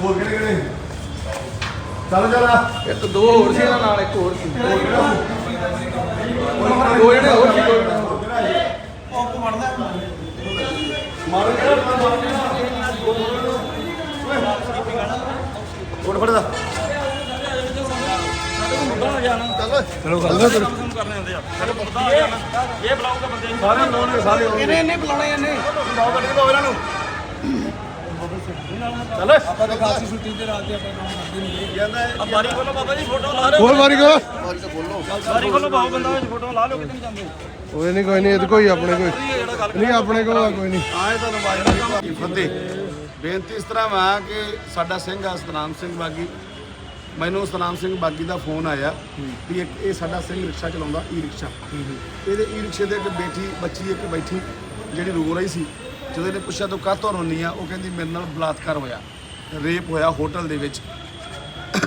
ਹੋਰ ਕਿਹੜੇ ਕਿਹੜੇ? ਚੱਲ ਚੱਲ। ਇੱਕ ਦੋ ਹੋਰ ਸੀ ਇਹਨਾਂ ਨਾਲ ਇੱਕ ਹੋਰ ਸੀ। ਦੋ ਜਣੇ ਹੋਰ ਸੀ। ਦੋ। ਜਣੇ ਹੋਰ। ਮਾਰੋ ਕਿਹੜਾ ਕੋਟ ਫੜਦਾ ਚਲੋ। ਗੱਲ ਕਰੋ। ਇਹ ਬਲੌਗ ਦਾ ਬੰਦੇ ਸਾਰੇ ਲੋਨ ਸਾਰੇ ਇਹਨੇ ਇਹਨੇ ਬੁਲਾਉਣੇ ਇਹਨੇ। ਬਾਉ ਕੱਢ ਕੇ ਦੋ ਇਹਨਾਂ ਨੂੰ। ਚੱਲ ਆਪਾਂ ਤਾਂ ਖਾਸੀ ਛੁੱਟੀ ਤੇ ਰਾਤ ਦੇ ਆਪਾਂ ਕੰਮ ਕਰਦੇ ਨਹੀਂ ਜਾਂਦਾ ਆ ਬਾਰੀ ਕੋਲੋਂ ਬਾਬਾ ਜੀ ਫੋਟੋ ਲਾ ਰਹੇ ਹੋਰ ਵਾਰੀ ਕੋ ਬਾਰੀ ਕੋਲੋਂ ਬਾਹੂ ਬੰਦਾ ਵਿੱਚ ਫੋਟੋ ਲਾ ਲਓ ਕਿਤੇ ਨਹੀਂ ਜਾਂਦੇ। ਕੋਈ ਨਹੀਂ ਕੋਈ ਨਹੀਂ ਇਹ ਤਾਂ ਕੋਈ ਆਪਣੇ ਕੋਈ। ਨਹੀਂ ਆਪਣੇ ਕੋਲ ਆ ਕੋਈ ਨਹੀਂ। ਆਏ ਤੁਹਾਨੂੰ ਵਾਜਣਾ ਦੀ ਫਤਿਹ ਬੇਨਤੀ ਇਸ ਤਰ੍ਹਾਂ ਵਾ ਕਿ ਸਾਡਾ ਸਿੰਘ ਆ ਸਤਨਾਮ ਸਿੰਘ ਬਾਗੀ। ਮੈਨੂੰ ਸਤਨਾਮ ਸਿੰਘ ਬਾਗੀ ਦਾ ਫੋਨ ਆਇਆ ਵੀ ਇੱਕ ਇਹ ਸਾਡਾ ਸਿੰਘ ਰਿਕਸ਼ਾ ਚਲਾਉਂਦਾ ਈ ਰਿਕਸ਼ਾ ਇਹਦੇ ਈ ਰਿਕਸ਼ੇ ਦੇ ਇੱਕ ਬੇਟੀ ਬੱਚੀ ਇੱਕ ਬੈਠੀ ਜਿਹੜੀ ਰੋ ਰਹੀ ਸੀ। ਜਦੋਂ ਇਹਨੇ ਪੁੱਛਿਆ ਤੂੰ ਕਾਹਤੋਂ ਰੋਨੀ ਆ, ਉਹ ਕਹਿੰਦੀ ਮੇਰੇ ਨਾਲ ਬਲਾਤਕਾਰ ਹੋਇਆ, ਰੇਪ ਹੋਇਆ ਹੋਟਲ ਦੇ ਵਿੱਚ।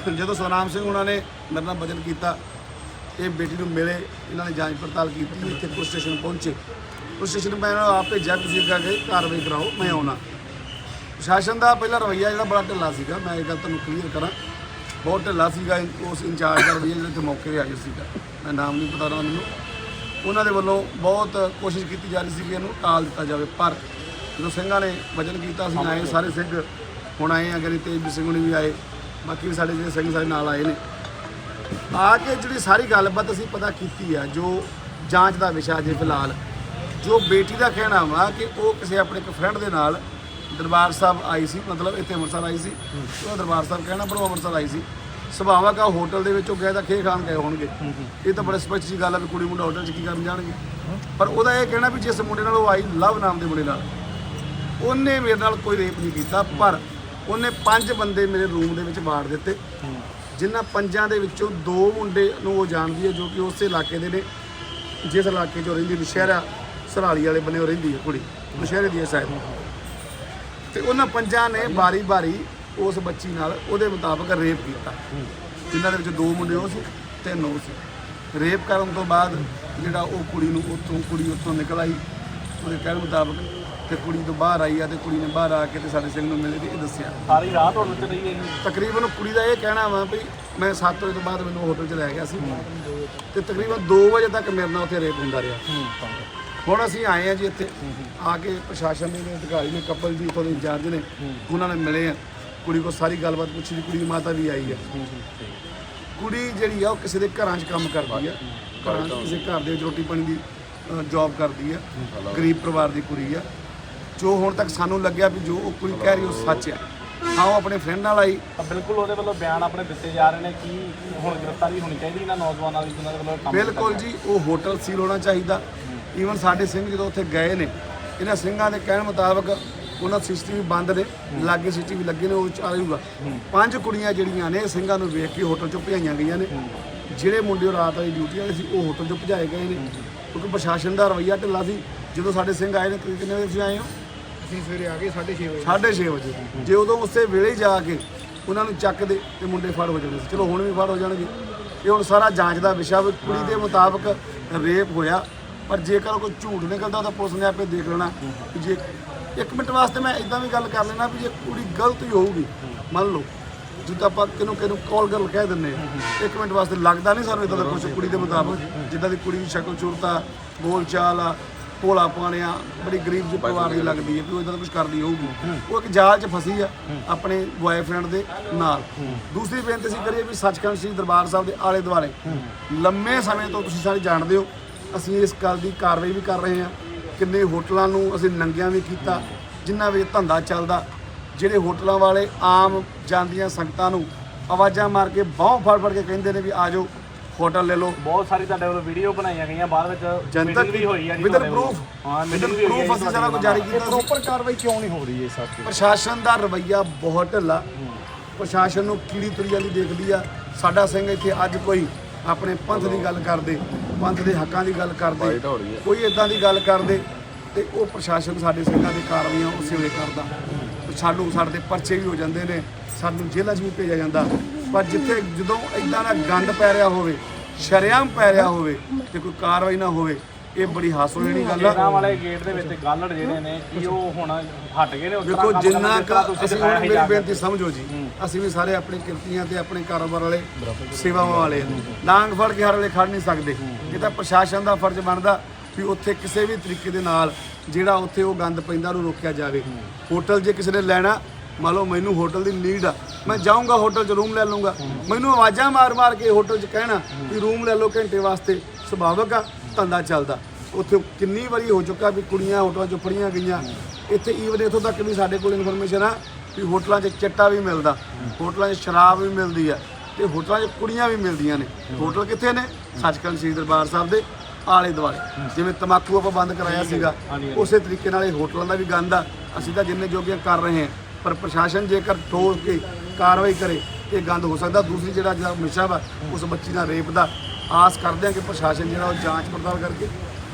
ਜਦੋਂ ਸਤਨਾਮ ਸਿੰਘ ਉਹਨਾਂ ਨੇ ਮੇਰੇ ਨਾਲ ਵਜਨ ਕੀਤਾ, ਇਹ ਬੇਟੀ ਨੂੰ ਮਿਲੇ, ਇਹਨਾਂ ਨੇ ਜਾਂਚ ਪੜਤਾਲ ਕੀਤੀ, ਇੱਥੇ ਪੁਲਿਸ ਸਟੇਸ਼ਨ ਪਹੁੰਚੇ। ਪੁਲਿਸ ਸਟੇਸ਼ਨ ਮੈਂ ਇਹਨਾਂ ਨੂੰ ਆਪ ਭੇਜਿਆ, ਤੁਸੀਂ ਅੱਗੇ ਆ ਕਾਰਵਾਈ ਕਰਾਓ, ਮੈਂ ਆਉਣਾ। ਪ੍ਰਸ਼ਾਸਨ ਦਾ ਪਹਿਲਾ ਰਵੱਈਆ ਜਿਹੜਾ ਬੜਾ ਢਿੱਲਾ ਸੀਗਾ, ਮੈਂ ਇਹ ਗੱਲ ਤੁਹਾਨੂੰ ਕਲੀਅਰ ਕਰਾਂ। ਬਹੁਤ ਢਿੱਲਾ ਸੀਗਾ, ਉਸ ਇੰਚਾਰਜ ਦਾ ਰਵੱਈਆ ਜਿਹੜਾ ਇੱਥੇ ਮੌਕੇ ਤੇ ਹਾਜ਼ਰ ਸੀਗਾ। ਮੈਂ ਨਾਮ ਨਹੀਂ ਪਤਾ ਉਹਨਾਂ ਮੈਨੂੰ। ਉਹਨਾਂ ਦੇ ਵੱਲੋਂ ਬਹੁਤ ਕੋਸ਼ਿਸ਼ ਕੀਤੀ ਜਾ ਰਹੀ ਸੀ ਕਿ ਇਹਨੂੰ ਟਾਲ ਦਿੱਤਾ ਜਾਵੇ, ਪਰ ਜਦੋਂ ਸਿੰਘਾਂ ਨੇ ਵਚਨ ਕੀਤਾ ਸੀ, ਆਏ ਸਾਰੇ ਸਿੰਘ। ਹੁਣ ਆਏ ਆ ਗਰੀ ਤੇਜ ਸਿੰਘ ਹੁਣੀ ਵੀ ਆਏ। ਬਾਕੀ ਵੀ ਸਾਡੇ ਜਿਹੜੇ ਸਿੰਘ ਸਾਡੇ ਨਾਲ ਆਏ ਨੇ। ਆ ਕੇ ਜਿਹੜੀ ਸਾਰੀ ਗੱਲਬਾਤ ਅਸੀਂ ਪਤਾ ਕੀਤੀ ਆ, ਜੋ ਜਾਂਚ ਦਾ ਵਿਸ਼ਾ ਜੇ ਫਿਲਹਾਲ, ਜੋ ਬੇਟੀ ਦਾ ਕਹਿਣਾ ਵਾ ਕਿ ਉਹ ਕਿਸੇ ਆਪਣੇ ਇੱਕ ਫਰੈਂਡ ਦੇ ਨਾਲ ਦਰਬਾਰ ਸਾਹਿਬ ਆਈ ਸੀ, ਮਤਲਬ ਇੱਥੇ ਅੰਮ੍ਰਿਤਸਰ ਆਈ ਸੀ। ਉਹ ਦਰਬਾਰ ਸਾਹਿਬ ਕਹਿਣਾ ਪਰ ਉਹ ਅੰਮ੍ਰਿਤਸਰ ਆਈ ਸੀ। ਸੁਭਾਵਕ ਆ ਹੋਟਲ ਦੇ ਵਿੱਚ ਉਹ ਗਏ ਤਾਂ ਖੇ ਖਾਣ ਗਏ ਹੋਣਗੇ। ਇਹ ਤਾਂ ਬੜੇ ਸਪਸ਼ਟ ਜੀ ਗੱਲ ਆ ਵੀ ਕੁੜੀ ਮੁੰਡਾ ਹੋਟਲ 'ਚ ਕੀ ਕਰਨ ਜਾਣਗੇ। ਪਰ ਉਹਦਾ ਇਹ ਕਹਿਣਾ ਵੀ ਜਿਸ ਮੁੰਡੇ ਨਾਲ ਉਹ ਆਈ, ਲਵ ਨਾਮ ਦੇ ਮੁੰਡੇ ਨਾਲ। ਉਹਨੇ ਮੇਰੇ ਨਾਲ ਕੋਈ ਰੇਪ ਨਹੀਂ ਕੀਤਾ, ਪਰ ਉਹਨੇ ਪੰਜ ਬੰਦੇ ਮੇਰੇ ਰੂਮ ਦੇ ਵਿੱਚ ਵਾੜ ਦਿੱਤੇ। ਜਿਨ੍ਹਾਂ ਪੰਜਾਂ ਦੇ ਵਿੱਚੋਂ ਦੋ ਮੁੰਡੇ ਨੂੰ ਉਹ ਜਾਣਦੀ ਹੈ, ਜੋ ਕਿ ਉਸੇ ਇਲਾਕੇ ਦੇ ਨੇ। ਜਿਸ ਇਲਾਕੇ 'ਚ ਉਹ ਰਹਿੰਦੀ ਨਸ਼ਹਿਰਾ ਸਰਾਲੀ ਵਾਲੇ ਬੰਨੇ ਉਹ ਰਹਿੰਦੀ ਹੈ ਕੁੜੀ ਨਸ਼ਹਿਰੇ ਦੀ ਹੈ ਸ਼ਾਇਦ। ਤੇ ਉਹਨਾਂ ਪੰਜਾਂ ਨੇ ਬਾਰੀ-ਬਾਰੀ ਉਸ ਬੱਚੀ ਨਾਲ ਉਹਦੇ ਮੁਤਾਬਕ ਰੇਪ ਕੀਤਾ। ਜਿਨ੍ਹਾਂ ਦੇ ਵਿੱਚ ਦੋ ਮੁੰਡੇ ਉਹ ਸੀ, ਤਿੰਨ ਉਹ ਸੀ। ਰੇਪ ਕਰਨ ਤੋਂ ਬਾਅਦ ਜਿਹੜਾ ਉਹ ਕੁੜੀ ਨੂੰ ਉੱਥੋਂ, ਕੁੜੀ ਉੱਥੋਂ ਨਿਕਲ ਆਈ। ਉਹਦੇ ਕਹਿਣ ਮੁਤਾਬਕ ਤੇ ਕੁੜੀ ਤੋਂ ਬਾਹਰ ਆਈ ਆ ਤੇ ਕੁੜੀ ਨੇ ਬਾਹਰ ਆ ਕੇ ਤੇ ਸਾਡੇ ਸਿੰਘ ਨੂੰ ਮਿਲੇ ਤੇ ਇਹ ਦੱਸਿਆ। ਸਾਰੀ ਰਾਤ ਹੁਣ ਚ ਰਹੀ ਹੈ ਜੀ। ਤਕਰੀਬਨ ਕੁੜੀ ਦਾ ਇਹ ਕਹਿਣਾ ਵਾ ਵੀ ਮੈਂ 7 ਵਜੇ ਤੋਂ ਬਾਅਦ ਮੈਨੂੰ ਹੋਟਲ 'ਚ ਲੈ ਗਿਆ ਸੀ। ਤੇ ਤਕਰੀਬਨ 2 ਵਜੇ ਤੱਕ ਮੇਰੇ ਨਾਲ ਉੱਥੇ ਰੇਪ ਹੁੰਦਾ ਰਿਹਾ। ਹੁਣ ਅਸੀਂ ਆਏ ਆ ਜੀ ਇੱਥੇ। ਆ ਕੇ ਪ੍ਰਸ਼ਾਸਨ ਦੇ ਅਧਿਕਾਰੀ ਨੇ ਕਪਲ ਜੀ ਤੋਂ ਇੰਚਾਰਜ ਨੇ ਉਹਨਾਂ ਨੇ ਮਿਲੇ ਆ। ਕੁੜੀ ਕੋ ਸਾਰੀ ਗੱਲਬਾਤ ਪੁੱਛੀ ਦੀ ਕੁੜੀ ਦੀ ਮਾਤਾ ਵੀ ਆਈ ਹੈ ਕੁੜੀ ਜਿਹੜੀ ਆ ਉਹ ਕਿਸੇ ਦੇ ਘਰਾਂ 'ਚ ਕੰਮ ਕਰਦੀ ਆ। ਘਰਾਂ 'ਚ ਕਿਸੇ ਘਰ ਦੇ ਵਿੱਚ ਰੋਟੀ ਪਾਣੀ ਦੀ ਜੌਬ ਕਰਦੀ ਆ। ਗਰੀਬ ਪਰਿਵਾਰ ਦੀ ਕੁੜੀ ਆ। ਜੋ ਹੁਣ ਤੱਕ ਸਾਨੂੰ ਲੱਗਿਆ ਵੀ ਜੋ ਉਹ ਕੁੜੀ ਕਹਿ ਰਹੀ ਉਹ ਸੱਚ ਆ ਹਾਂ ਉਹ ਆਪਣੇ ਫਰੈਂਡ ਨਾਲ ਆਈ। ਬਿਲਕੁਲ ਉਹਦੇ ਵੱਲੋਂ ਬਿਆਨ ਆਪਣੇ ਦਿੱਤੇ ਜਾ ਰਹੇ ਨੇ ਕੀ ਹੁਣ ਗ੍ਰਿਫਤਾਰੀ ਹੋਣੀ ਚਾਹੀਦੀ ਇਹਨਾਂ ਨੌਜਵਾਨਾਂ ਦੀ ਜਿਨ੍ਹਾਂ ਦੇ ਵੱਲੋਂ ਕੰਮ ਬਿਲਕੁਲ ਜੀ ਉਹ ਹੋਟਲ ਸੀਲ ਹੋਣਾ ਚਾਹੀਦਾ। ਈਵਨ ਸਾਡੇ ਸਿੰਘ ਜਦੋਂ ਉੱਥੇ ਗਏ ਨੇ ਇਹਨਾਂ ਸਿੰਘਾਂ ਦੇ ਕਹਿਣ ਮੁਤਾਬਕ ਉਹਨਾਂ ਸੀਸੀਟੀਵੀ ਬੰਦ ਨੇ ਲਾਗੇ ਸੀਸੀਟੀਵੀ ਲੱਗੇ ਨੇ ਉਹ ਚ ਆ ਜਾਊਗਾ ਪੰਜ ਕੁੜੀਆਂ ਜਿਹੜੀਆਂ ਨੇ ਸਿੰਘਾਂ ਨੂੰ ਵੇਖ ਕੇ ਹੋਟਲ ਚੋਂ ਭਜਾਈਆਂ ਗਈਆਂ ਨੇ। ਜਿਹੜੇ ਮੁੰਡੇ ਰਾਤ ਵਾਲੀ ਡਿਊਟੀ ਵਾਲੇ ਸੀ ਉਹ ਹੋਟਲ ਚੋਂ ਭਜਾਏ ਗਏ ਨੇ। ਕਿਉਂਕਿ ਪ੍ਰਸ਼ਾਸਨ ਦਾ ਰਵੱਈਆ ਢਿੱਲਾ ਸੀ। ਜਦੋਂ ਸਾਡੇ ਸਿੰਘ ਆਏ ਨੇ ਕਿੰਨੇ ਵਜੇ ਆਏ ਹੋ? ਅਸੀਂ ਸਵੇਰੇ ਆ ਗਏ 6:30 ਵਜੇ। 6:30 ਵਜੇ। ਜੇ ਉਦੋਂ ਉਸੇ ਵੇਲੇ ਹੀ ਜਾ ਕੇ ਉਹਨਾਂ ਨੂੰ ਚੱਕਦੇ ਤੇ ਮੁੰਡੇ ਫੜ ਹੋ ਜਾਣੇ ਸੀ। ਚਲੋ ਹੁਣ ਵੀ ਫੜ ਹੋ ਜਾਣਗੇ। ਇਹ ਹੁਣ ਸਾਰਾ ਜਾਂਚ ਦਾ ਵਿਸ਼ਾ ਵੀ ਕੁੜੀ ਦੇ ਮੁਤਾਬਕ ਰੇਪ ਹੋਇਆ। ਪਰ ਜੇਕਰ ਕੋਈ ਝੂਠ ਨਿਕਲਦਾ ਤਾਂ ਪੁਲਿਸ ਨੇ ਆਪੇ ਦੇਖ ਲੈਣਾ ਕਿ ਜੇ ਇੱਕ ਮਿੰਟ ਵਾਸਤੇ ਮੈਂ ਇਦਾਂ ਵੀ ਗੱਲ ਕਰ ਲੈਣਾ ਵੀ ਜੇ ਕੁੜੀ ਗਲਤ ਹੀ ਹੋਊਗੀ, ਮੰਨ ਲਓ, ਜਿੱਦਾਂ ਆਪਾਂ ਕਿਨੂੰ ਕਿਨੂੰ ਕਾਲ ਕਰ ਕਹਿ ਦਿੰਦੇ ਆ ਇੱਕ ਮਿੰਟ ਵਾਸਤੇ ਲੱਗਦਾ ਨਹੀਂ ਸਾਨੂੰ ਇਦਾਂ ਦਾ ਕੁਝ ਕੁੜੀ ਦੇ ਮੁਤਾਬਕ, ਜਿੱਦਾਂ ਦੀ ਕੁੜੀ ਦੀ ਸ਼ਕਲ ਸੂਰਤ ਬੋਲ ਚਾਲ ਆ ਭੋਲਾ ਪਾਣਿਆ ਬੜੀ ਗਰੀਬ ਜਿਹੇ ਪਰਿਵਾਰ ਦੀ ਲੱਗਦੀ ਹੈ ਵੀ ਉਹ ਇਦਾਂ ਦਾ ਕੁਝ ਕਰਦੀ ਹੋਊਗੀ। ਉਹ ਇੱਕ ਜਾਲ 'ਚ ਫਸੀ ਆ ਆਪਣੇ ਬॉयਫ੍ਰੈਂਡ ਦੇ ਨਾਲ। ਦੂਸਰੀ ਬੇਨਤੀ ਸੀ ਕਰੀਏ ਵੀ ਸੱਚਖੰਡ ਸ੍ਰੀ ਦਰਬਾਰ ਸਾਹਿਬ ਦੇ ਆਲੇ ਦੁਆਲੇ ਲੰਮੇ ਸਮੇਂ ਤੋਂ ਤੁਸੀਂ ਸਾਰੇ ਜਾਣਦੇ ਹੋ ਅਸੀਂ ਇਸ ਗੱਲ ਦੀ ਕਾਰਵਾਈ ਵੀ ਕਰ ਰਹੇ ਹਾਂ। ਕਿੰਨੇ ਹੋਟਲਾਂ ਨੂੰ ਅਸੀਂ ਨੰਗਿਆਂ ਵੀ ਕੀਤਾ ਜਿਨ੍ਹਾਂ ਵਿੱਚ ਧੰਦਾ ਚੱਲਦਾ। ਜਿਹੜੇ ਹੋਟਲਾਂ ਵਾਲੇ ਆਮ ਜਾਂਦੀਆਂ ਸੰਗਤਾਂ ਨੂੰ ਆਵਾਜ਼ਾਂ ਮਾਰ ਕੇ ਬਾਹੋਂ ਫੜ ਫੜ ਕੇ ਕਹਿੰਦੇ ਨੇ ਵੀ ਆ ਹੋਟਲ ਲੈ ਲਓ। ਬਹੁਤ ਸਾਰੀ ਤੁਹਾਡੇ ਵੱਲੋਂ ਵੀਡੀਓ ਬਣਾਈਆਂ ਗਈਆਂ ਬਾਅਦ ਵਿੱਚ ਜਨਤਕ meeting ਵੀ ਹੋਈ ਆ ਜੀ ਵਿਦ ਤੁਹਾਡੇ ਵੱਲੋਂ। ਪ੍ਰੂਫ ਹਾਂ ਵਿਦ meeting ਵੀ ਹੋਈ ਆ ਪ੍ਰੂਫ ਜੀ ਅਸੀਂ ਸਾਰਾ ਕੁਝ ਜਾਰੀ ਕੀਤਾ ਸੀ। ਪ੍ਰੋਪਰ ਕਾਰਵਾਈ ਕਿਉਂ ਨਹੀਂ ਹੋ ਰਹੀ ਇਹ ਸਭ ਪ੍ਰਸ਼ਾਸਨ ਦਾ ਰਵੱਈਆ ਬਹੁਤ ਢਿੱਲਾ। ਪ੍ਰਸ਼ਾਸਨ ਨੂੰ ਕੀੜੀ ਤੁਰੀਆਂ ਦੀ ਦੇਖਦੀ ਆ। ਸਾਡਾ ਸਿੰਘ ਇੱਥੇ ਅੱਜ ਕੋਈ ਆਪਣੇ ਪੰਥ ਦੀ ਗੱਲ ਕਰਦੇ ਪੰਥ ਦੇ ਹੱਕਾਂ ਦੀ ਗੱਲ ਕਰਦੇ ਕੋਈ ਇਦਾਂ ਦੀ ਗੱਲ ਕਰਦੇ ਤੇ ਉਹ ਪ੍ਰਸ਼ਾਸਨ ਸਾਡੇ ਸਿੰਘਾਂ ਦੀ ਕਾਰਵਾਈਆਂ ਉਸੇ ਵੇਲੇ ਕਰਦਾ। ਸਾਨੂੰ ਸਾਡੇ ਤੇ ਪਰਚੇ ਵੀ ਹੋ ਜਾਂਦੇ ਨੇ ਸਾਨੂੰ ਜੇਲ੍ਹਾਂ 'ਚ ਵੀ ਭੇਜਿਆ ਜਾਂਦਾ। ਪਰ ਜਿੱਥੇ ਜਦੋਂ ਇਦਾਂ ਦਾ ਗੰਦ ਪੈ ਰਿਹਾ ਹੋਵੇ ਸ਼ਰੇਆਮ ਪੈ ਰਿਹਾ ਹੋਵੇ ਤੇ ਕੋਈ ਕਾਰਵਾਈ ਨਾ ਹੋਵੇ ਇਹ ਬੜੀ ਹਾਸੋ ਜਿਹੜੀ ਗੱਲ ਆ। ਵਾਲੇ ਗੇਟ ਦੇ ਵਿੱਚ ਗਾਲੜ ਜਿਹੜੇ ਨੇ ਕੀ ਉਹ ਹੁਣ ਹਟ ਗਏ ਨੇ ਉਸ ਦੇਖੋ ਜਿੰਨਾ ਤੁਸੀਂ ਹੁਣ ਮੇਰੀ। ਬੇਨਤੀ ਸਮਝੋ ਜੀ ਅਸੀਂ ਵੀ ਸਾਰੇ ਆਪਣੇ ਕਿਰਤੀਆਂ ਤੇ ਆਪਣੇ ਕਾਰੋਬਾਰ ਵਾਲੇ ਸੇਵਾਵਾਂ ਵਾਲੇ। ਡਾਂਗ ਫੜ ਕੇ ਹਰ ਵੇਲੇ ਖੜ ਨਹੀਂ ਸਕਦੇ। ਇਹ ਤਾਂ ਪ੍ਰਸ਼ਾਸਨ ਦਾ ਫਰਜ਼ ਬਣਦਾ ਵੀ ਉੱਥੇ ਕਿਸੇ ਵੀ ਤਰੀਕੇ ਦੇ ਨਾਲ ਜਿਹੜਾ ਉੱਥੇ ਉਹ ਗੰਦ ਪੈਂਦਾ ਉਹਨੂੰ ਰੋਕਿਆ ਜਾਵੇ। ਹੋਟਲ ਜੇ ਕਿਸੇ ਨੇ ਲੈਣਾ ਮੰਨ ਲਓ ਮੈਨੂੰ ਹੋਟਲ ਦੀ ਨੀਡ ਆ। ਮੈਂ ਜਾਊਂਗਾ ਹੋਟਲ 'ਚ ਰੂਮ ਲੈ ਲਊਂਗਾ। ਮੈਨੂੰ ਆਵਾਜ਼ਾਂ ਮਾਰ-ਮਾਰ ਕੇ ਹੋਟਲ 'ਚ ਕਹਿਣਾ ਵੀ ਰੂਮ ਲੈ ਲਓ ਘੰਟੇ ਵਾਸਤੇ। ਸੁਭਾਵਕ ਆ ਧੰਦਾ ਚੱਲਦਾ। ਉੱਥੇ ਕਿੰਨੀ ਵਾਰੀ ਹੋ ਚੁੱਕਾ ਵੀ ਕੁੜੀਆਂ ਹੋਟਲਾਂ 'ਚੋਂ ਫੜੀਆਂ ਗਈਆਂ। ਇੱਥੇ ਈਵਨ ਇੱਥੋਂ ਤੱਕ ਵੀ ਸਾਡੇ ਕੋਲ ਇਨਫੋਰਮੇਸ਼ਨ ਆ ਵੀ ਹੋਟਲਾਂ 'ਚ ਚਿੱਟਾ ਵੀ ਮਿਲਦਾ। ਹੋਟਲਾਂ 'ਚ ਸ਼ਰਾਬ ਵੀ ਮਿਲਦੀ ਆ ਤੇ ਹੋਟਲਾਂ 'ਚ ਕੁੜੀਆਂ ਵੀ ਮਿਲਦੀਆਂ ਨੇ। ਹੋਟਲ ਕਿੱਥੇ ਨੇ? ਸੱਚਖੰਡ ਸ੍ਰੀ ਦਰਬਾਰ ਸਾਹਿਬ ਦੇ ਆਲੇ ਦੁਆਲੇ। ਜਿਵੇਂ ਤਮਾਕੂ ਆਪਾਂ ਬੰਦ ਕਰਾਇਆ ਸੀਗਾ ਉਸੇ ਤਰੀਕੇ ਨਾਲ ਇਹ ਹੋਟਲਾਂ ਦਾ ਵੀ ਗੰਦ ਆ। ਅਸੀਂ ਤਾਂ ਜਿੰਨੇ ਜੋਗੇ ਕਰ ਰਹੇ ਹਾਂ। ਪਰ ਪ੍ਰਸ਼ਾਸਨ ਜੇਕਰ ਠੋਸ ਕੇ ਕਾਰਵਾਈ ਕਰੇ ਇਹ ਗੰਦ ਹੋ ਸਕਦਾ। ਦੂਸਰੀ ਜਿਹੜਾ ਜਿਹੜਾ ਮਿਸ਼ਾ ਵਾ ਉਸ ਬੱਚੀ ਦਾ ਰੇਪ ਦਾ ਆਸ ਕਰਦੇ ਹਾਂ ਕਿ ਪ੍ਰਸ਼ਾਸਨ ਜਿਹੜਾ ਉਹ ਜਾਂਚ ਪੜਤਾਲ ਕਰਕੇ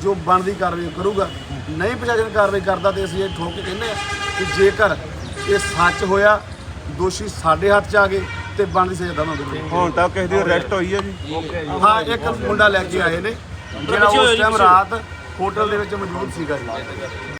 ਜੋ ਬਣਦੀ ਕਾਰਵਾਈ ਕਰੂਗਾ। ਨਹੀਂ ਪ੍ਰਸ਼ਾਸਨ ਕਾਰਵਾਈ ਕਰਦਾ ਤੇ ਅਸੀਂ ਇਹ ਠੋਕ ਕੇ ਕਹਿੰਦੇ ਆ ਕਿ ਜੇਕਰ ਇਹ ਸੱਚ ਹੋਇਆ ਦੋਸ਼ੀ ਸਾਡੇ ਹੱਥ 'ਚ ਆ ਗਏ ਤੇ ਬਣਦੀ ਸਜ਼ਾ ਦੇਵਾਂਗੇ ਹੁਣ ਤੱਕ ਕਿਸੇ ਦੀ ਅਰੈਸਟ ਹੋਈ ਹੈ ਜੀ? ਹਾਂ ਇੱਕ ਮੁੰਡਾ ਲੈ ਕੇ ਆਏ ਨੇ। ਜਿਹੜਾ ਉਸ ਟਾਈਮ ਰਾਤ ਹੋਟਲ ਦੇ ਵਿੱਚ ਮੌਜੂਦ ਸੀਗਾ ਜੀ।